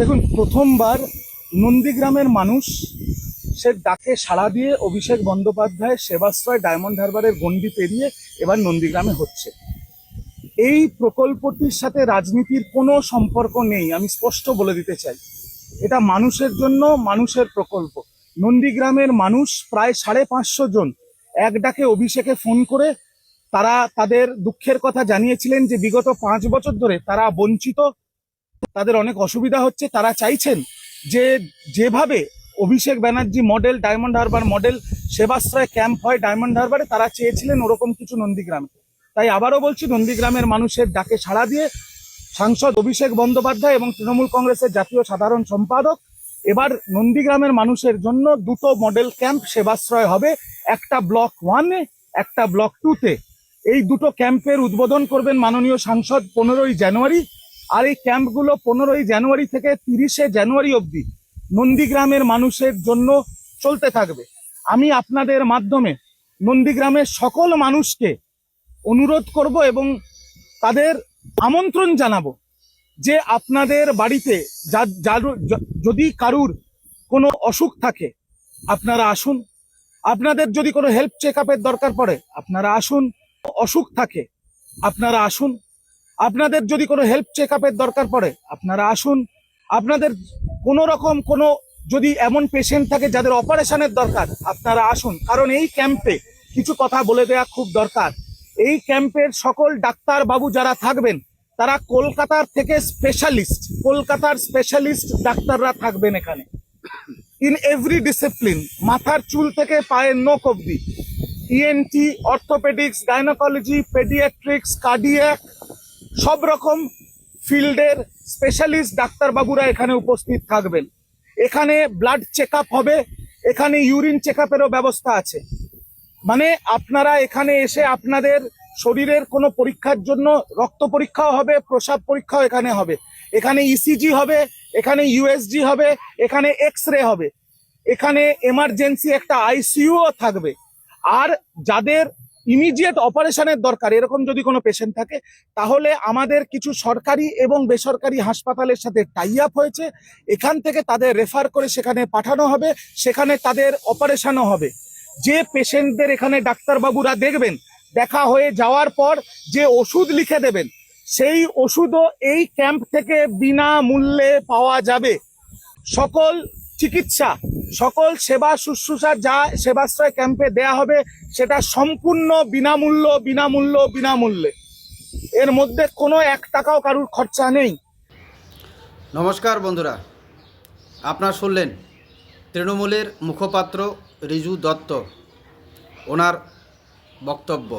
দেখুন, প্রথমবার নন্দীগ্রামের মানুষ সে ডাকে সাড়া দিয়ে অভিষেক বন্দ্যোপাধ্যায় সেবাশ্রয় ডায়মন্ড হারবারের গণ্ডি পেরিয়ে এবার নন্দীগ্রামে হচ্ছে। এই প্রকল্পটির সাথে রাজনীতির কোনো সম্পর্ক নেই, আমি স্পষ্ট বলে দিতে চাই। এটা মানুষের জন্য মানুষের প্রকল্প। নন্দীগ্রামের মানুষ প্রায় সাড়ে পাঁচশো জন এক ডাকে অভিষেকে ফোন করে তারা তাদের দুঃখের কথা জানিয়েছিলেন যে বিগত পাঁচ বছর ধরে তারা বঞ্চিত তাদের অনেক অসুবিধা হচ্ছে। তারা চাইছেন যে যেভাবে Abhishek Banerjee model Diamond Harbour model Sevashray camp হয় ডায়মন্ড হারবারে তারা চেয়েছিলেন ওরকম কিছু নন্দীগ্রামে তাই আবারও বলছি, নন্দীগ্রামের মানুষের ডাকে সাড়া দিয়ে সাংসদ অভিষেক বন্দ্যোপাধ্যায় এবং তৃণমূল কংগ্রেসের জাতীয় সাধারণ সম্পাদক, এবার নন্দীগ্রামের মানুষের জন্য দুটো মডেল ক্যাম্প সেবাশ্রয় হবে, একটা ব্লক ওয়ানে একটা ব্লক টুতে এই দুটো ক্যাম্পের উদ্বোধন করবেন মাননীয় সাংসদ পনেরোই জানুয়ারি। আর এই ক্যাম্পগুলো পনেরোই জানুয়ারি থেকে তিরিশে জানুয়ারি অবধি নন্দীগ্রামের মানুষের জন্য চলতে থাকবে। আমি আপনাদের মাধ্যমে নন্দীগ্রামের সকল মানুষকে অনুরোধ করব এবং তাদের আমন্ত্রণ জানাব যে আপনাদের বাড়িতে যদি কারুর কোনো অসুখ থাকে, আপনারা আসুন। আপনাদের যদি কোনো হেল্প চেক দরকার পড়ে, আপনারা আসুন। অসুখ থাকে, আপনারা আসুন। আপনাদের যদি কোনো হেল্প চেক দরকার পড়ে, আপনারা আসুন। আপনাদের কোনো রকম কোনো যদি এমন পেশেন্ট থাকে যাদের অপারেশনের দরকার, আপনারা আসুন। কারণ এই ক্যাম্পে কিছু কথা বলে দেওয়া খুব দরকার। এই ক্যাম্পের সকল ডাক্তার বাবু যারা থাকবেন, তারা কলকাতার থেকে স্পেশালিস্ট কলকাতার স্পেশালিস্ট ডাক্তাররা থাকবেন এখানে। ইন এভরি ডিসিপ্লিন মাথার চুল থেকে পায়ের নখ অব্দি ENT orthopaedics gynaecology paediatrics cardiac সব রকম ফিল্ডের স্পেশালিস্ট ডাক্তারবাবুরা এখানে উপস্থিত থাকবেন। এখানে ব্লাড চেক হবে, এখানে ইউরিন চেক ব্যবস্থা আছে। মানে আপনারা এখানে এসে আপনাদের শরীরের কোনো পরীক্ষার জন্য রক্ত পরীক্ষাও হবে, প্রসাব পরীক্ষাও এখানে হবে। এখানে ইসিজি হবে, এখানে ইউএসজি হবে, এখানে এক্স রে হবে। এখানে এমার্জেন্সি একটা আইসিইউও থাকবে। আর যাদের ইমিডিয়েট অপারেশনের দরকার, এরকম যদি কোনো পেশেন্ট থাকে, তাহলে আমাদের কিছু সরকারি এবং বেসরকারি হাসপাতালের সাথে টাই আপ হয়েছে, এখান থেকে তাদের রেফার করে সেখানে পাঠানো হবে, সেখানে তাদের অপারেশনও হবে। যে পেশেন্টদের এখানে ডাক্তারবাবুরা দেখবেন, দেখা হয়ে যাওয়ার পর যে ওষুধ লিখে দেবেন, সেই ওষুধও এই ক্যাম্প থেকে বিনামূল্যে পাওয়া যাবে। সকল চিকিৎসা সকল সেবা শুশ্রূষা যা সেবাশ্রয় ক্যাম্পে দেয়া হবে, সেটা সম্পূর্ণ বিনামূল্য বিনামূল্য, বিনামূল্যে। এর মধ্যে কোনো এক টাকাও কারুর খরচা নেই। নমস্কার বন্ধুরা, আপনারা শুনলেন তৃণমূলের মুখপাত্র রিজু দত্ত, ওনার বক্তব্য।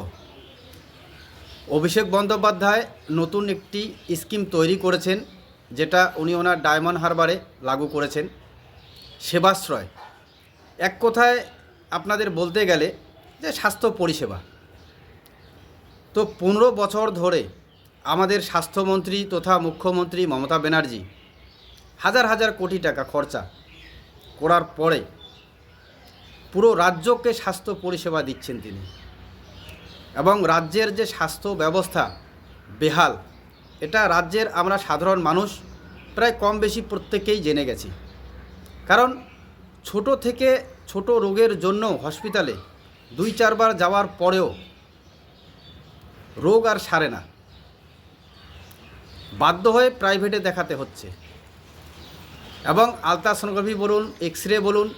অভিষেক বন্দ্যোপাধ্যায় নতুন একটি স্কিম তৈরি করেছেন, যেটা উনি ওনার ডায়মন্ড হারবারে লাগু করেছেন। সেবাশ্রয়। এক কথায় আপনাদের বলতে গেলে যে স্বাস্থ্য পরিষেবা। তো পনেরো বছর ধরে আমাদের স্বাস্থ্যমন্ত্রী তথা মুখ্যমন্ত্রী মমতা ব্যানার্জি হাজার হাজার কোটি টাকা খরচা করার পরে পুরো রাজ্যকে স্বাস্থ্য পরিষেবা দিচ্ছেন তিনি। এবং রাজ্যের যে স্বাস্থ্য ব্যবস্থা বেহাল, এটা রাজ্যের আমরা সাধারণ মানুষ প্রায় কম বেশি প্রত্যেকেই জেনে গেছি। কারণ ছোট থেকে ছোট রোগের জন্য হসপিটালে দুই, চারবার যাওয়ার পরেও রোগ আর সারে না। বাধ্য হয়ে প্রাইভেটে দেখাতে হচ্ছে। এবং আলট্রাসোনোগ্রাফি বলুন এক্স রে বলুন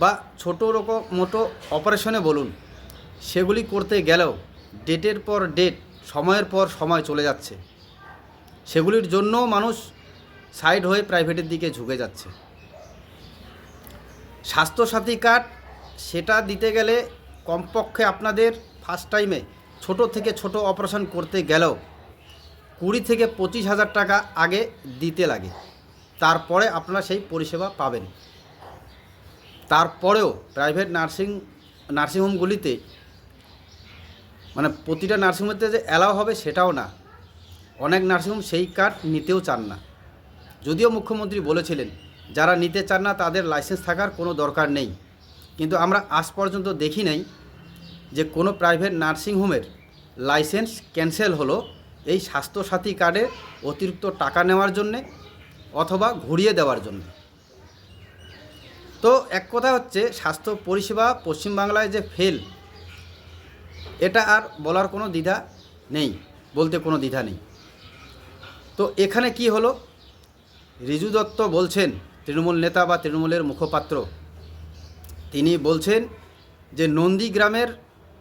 বা ছোটো রকম মোটো অপারেশনে বলুন, সেগুলি করতে গেলেও ডেটের পর ডেট, সময়ের পর সময় চলে যাচ্ছে। সেগুলির জন্যও মানুষ সাইড হয়ে প্রাইভেটের দিকে ঝুঁকে যাচ্ছে। স্বাস্থ্যসাথী কার্ড, সেটা দিতে গেলে কমপক্ষে আপনাদের ফার্স্ট টাইমে ছোট থেকে ছোট অপারেশন করতে গেলেও কুড়ি থেকে পঁচিশ হাজার টাকা আগে দিতে লাগে। তারপরে আপনারা সেই পরিষেবা পাবেন। তারপরেও প্রাইভেট নার্সিং নার্সিংহোমগুলিতে মানে প্রতিটা নার্সিংহোমতে যে অ্যালাও হবে সেটাও না। অনেক নার্সিংহোম সেই কার্ড নিতেও চান না। যদিও মুখ্যমন্ত্রী বলেছিলেন যারা নিতে চান না, তাদের লাইসেন্স থাকার কোনো দরকার নেই। কিন্তু আমরা আজ পর্যন্ত দেখি নাই যে কোনো প্রাইভেট নার্সিংহোমের লাইসেন্স ক্যান্সেল হলো এই স্বাস্থ্যসাথী কার্ডে অতিরিক্ত টাকা নেওয়ার জন্যে অথবা ঘুরিয়ে দেওয়ার জন্য। তো এক কথা হচ্ছে, স্বাস্থ্য পরিষেবা পশ্চিমবাংলায় যে ফেল এটা আর বলার কোনো দ্বিধা নেই, বলতে কোনো দ্বিধা নেই। তো এখানে কি হলো? রিজু দত্ত বলছেন তৃণমূল নেতা বা তৃণমূলের মুখপাত্র, তিনি বলছেন যে নন্দীগ্রামের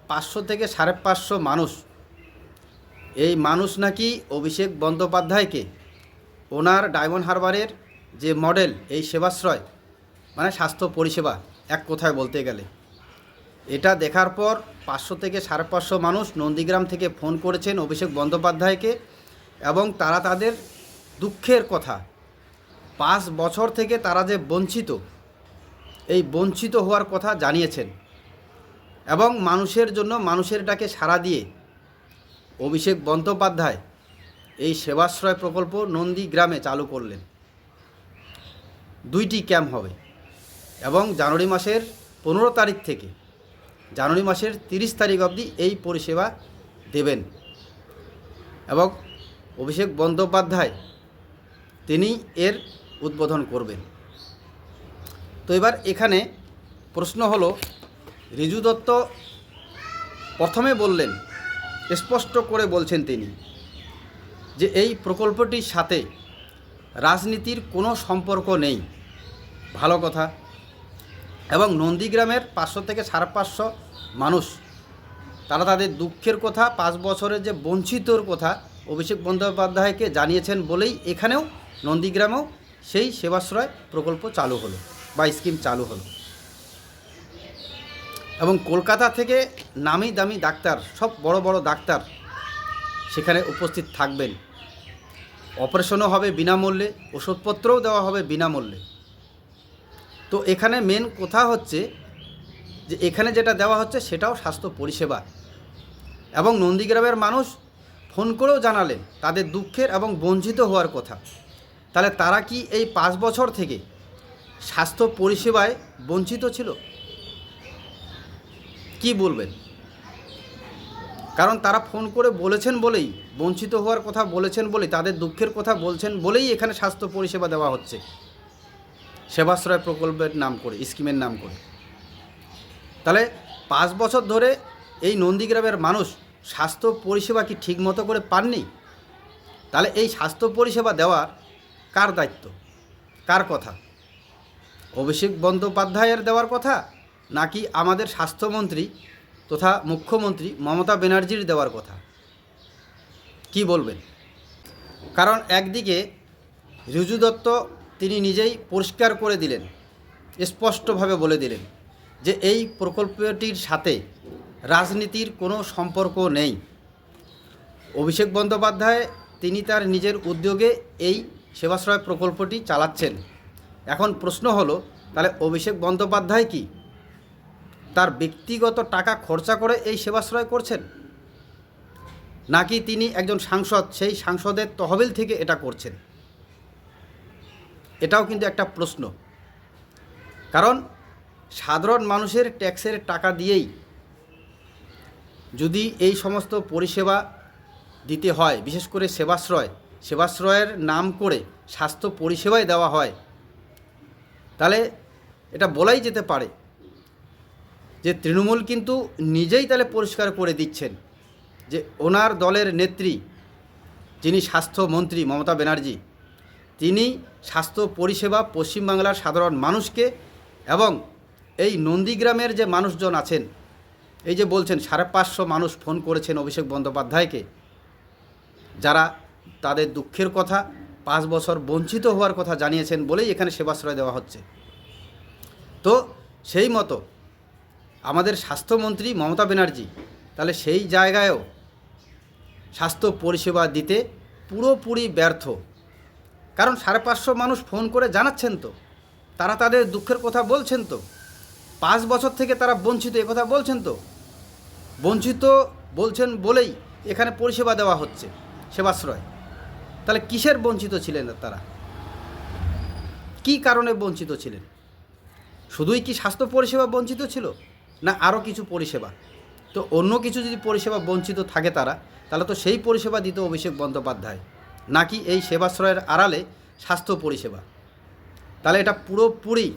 পাঁচশো থেকে সাড়ে পাঁচশো মানুষ, এই মানুষ নাকি অভিষেক বন্দ্যোপাধ্যায়কে ওনার ডায়মন্ড হারবারের যে মডেল, এই সেবাশ্রয় মানে স্বাস্থ্য পরিষেবা, এক কথায় বলতে গেলে। এটা দেখার পর পাঁচশো থেকে সাড়ে পাঁচশো মানুষ নন্দীগ্রাম থেকে ফোন করেছেন অভিষেক বন্দ্যোপাধ্যায়কে এবং তারা তাদের দুঃখের কথা পাঁচ বছর থেকে তারা যে বঞ্চিত, এই বঞ্চিত হওয়ার কথা জানিয়েছেন এবং মানুষের জন্য মানুষের ডাকে সাড়া দিয়ে অভিষেক বন্দ্যোপাধ্যায় এই সেবাশ্রয় প্রকল্প নন্দী গ্রামে চালু করলেন। দুইটি ক্যাম্প হবে এবং জানুয়ারি মাসের পনেরো তারিখ থেকে জানুয়ারি মাসের তিরিশ তারিখ অবধি এই পরিষেবা দেবেন এবং অভিষেক বন্দ্যোপাধ্যায়, তিনি এর উদ্বোধন করবেন। তো এবার এখানে প্রশ্ন হলো, রিজু দত্ত প্রথমে বললেন, স্পষ্ট করে বলছেন তিনি, যে এই প্রকল্পটির সাথে রাজনীতির কোনো সম্পর্ক নেই। ভালো কথা। এবং নন্দীগ্রামের পাঁচশো থেকে সাড়ে পাঁচশো মানুষ, তারা তাদের দুঃখের কথা, পাঁচ বছরের যে বঞ্চিতর কথা অভিষেক বন্দ্যোপাধ্যায়কে জানিয়েছেন বলেই এখানেও নন্দীগ্রামেও সেই সেবাশ্রয় প্রকল্প চালু হলো বা স্কিম চালু হলো। এবং কলকাতা থেকে নামি দামি ডাক্তার, সব বড় বড় ডাক্তার সেখানে উপস্থিত থাকবেন। অপারেশনও হবে বিনামূল্যে, ওষুধপত্রও দেওয়া হবে বিনামূল্যে। তো এখানে মেন কথা হচ্ছে যে এখানে যেটা দেওয়া হচ্ছে সেটাও স্বাস্থ্য পরিষেবা। এবং নন্দীগ্রামের মানুষ ফোন করেও জানালেন, তাদের দুঃখের এবং বঞ্চিত হওয়ার কথা। তাহলে তারা কি এই পাঁচ বছর থেকে স্বাস্থ্য পরিষেবায় বঞ্চিত ছিল? কি বলবেন? কারণ তারা ফোন করে বলেছেন বলেই, বঞ্চিত হওয়ার কথা বলেছেন বলেই, তাদের দুঃখের কথা বলছেন বলেই এখানে স্বাস্থ্য পরিষেবা দেওয়া হচ্ছে। সেবাশ্রয় প্রকল্পের নাম করে, স্কিমের নাম করে। তাহলে পাঁচ বছর ধরে এই নন্দীগ্রামের মানুষ স্বাস্থ্য পরিষেবা কি ঠিকমতো করে পাননি? তাহলে এই স্বাস্থ্য পরিষেবা দেওয়ার কার দায়িত্ব? কার কথা? অভিষেক বন্দ্যোপাধ্যায়ের দেওয়ার কথা নাকি আমাদের স্বাস্থ্যমন্ত্রী তথা মুখ্যমন্ত্রী মমতা ব্যানার্জির দেওয়ার কথা? কি বলবেন? কারণ একদিকে রিজু দত্ত তিনি নিজেই পরিষ্কার করে দিলেন, স্পষ্টভাবে বলে দিলেন যে এই প্রকল্পটির সাথে রাজনীতির কোনো সম্পর্ক নেই। অভিষেক বন্দ্যোপাধ্যায় তিনি তার নিজের উদ্যোগে এই সেবাশ্রয় প্রকল্পটি চালাচ্ছেন। এখন প্রশ্ন হলো, তাহলে অভিষেক বন্দ্যোপাধ্যায় কি? তার ব্যক্তিগত টাকা খরচা করে এই সেবাশ্রয় করছেন? নাকি তিনি একজন সাংসদ, সেই সাংসদের তহবিল থেকে এটা করছেন? এটাও কিন্তু একটা প্রশ্ন। কারণ সাধারণ মানুষের ট্যাক্সের টাকা দিয়েই যদি এই সমস্ত পরিষেবা দিতে হয়, বিশেষ করে সেবাশ্রয় সেবাশ্রয়ের নাম করে স্বাস্থ্য পরিষেবাই দেওয়া হয়। তাহলে এটা বলাই যেতে পারে যে তৃণমূল কিন্তু নিজেই তাহলে পরিষ্কার করে দিচ্ছেন যে ওনার দলের নেত্রী, যিনি স্বাস্থ্যমন্ত্রী মমতা ব্যানার্জি, তিনি স্বাস্থ্য পরিষেবা পশ্চিমবাংলার সাধারণ মানুষকে এবং এই নন্দীগ্রামের যে মানুষজন আছেন, এই যে বলছেন সাড়ে পাঁচশো মানুষ ফোন করেছেন অভিষেক বন্দ্যোপাধ্যায়কে, যারা তাদের দুঃখের কথা, পাঁচ বছর বঞ্চিত হওয়ার কথা জানিয়েছেন বলেই এখানে সেবাশ্রয় দেওয়া হচ্ছে। তো সেই মতো আমাদের স্বাস্থ্যমন্ত্রী মমতা ব্যানার্জি তাহলে সেই জায়গায়ও স্বাস্থ্য পরিষেবা দিতে পুরোপুরি ব্যর্থ। কারণ সাড়ে পাঁচশো মানুষ ফোন করে জানাচ্ছেন তো, তারা তাদের দুঃখের কথা বলছেন তো, পাঁচ বছর থেকে তারা বঞ্চিত, এ কথা বলছেন তো। বঞ্চিত বলছেন বলেই এখানে পরিষেবা দেওয়া হচ্ছে, সেবাশ্রয়। তাহলে কিসের বঞ্চিত ছিলেন তারা? কি কারণে বঞ্চিত ছিলেন? শুধুই কি স্বাস্থ্য পরিষেবা বঞ্চিত ছিল, না আরও কিছু পরিষেবা? তো অন্য কিছু যদি পরিষেবা বঞ্চিত থাকে তারা, তাহলে তো সেই পরিষেবা দিত অভিষেক বন্দ্যোপাধ্যায়, নাকি এই সেবাশ্রয়ের আড়ালে স্বাস্থ্য পরিষেবা? তাহলে এটা পুরোপুরি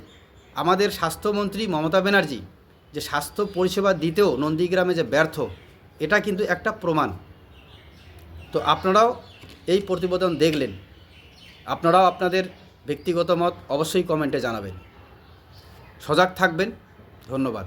আমাদের স্বাস্থ্যমন্ত্রী মমতা ব্যানার্জি যে স্বাস্থ্য পরিষেবা দিতেও নন্দীগ্রামে যে ব্যর্থ, এটা কিন্তু একটা প্রমাণ। তো আপনারাও এই প্রতিবেদন দেখলেন আপনারাও আপনাদের ব্যক্তিগত মত অবশ্যই কমেন্টে জানাবেন। সজাগ থাকবেন ধন্যবাদ।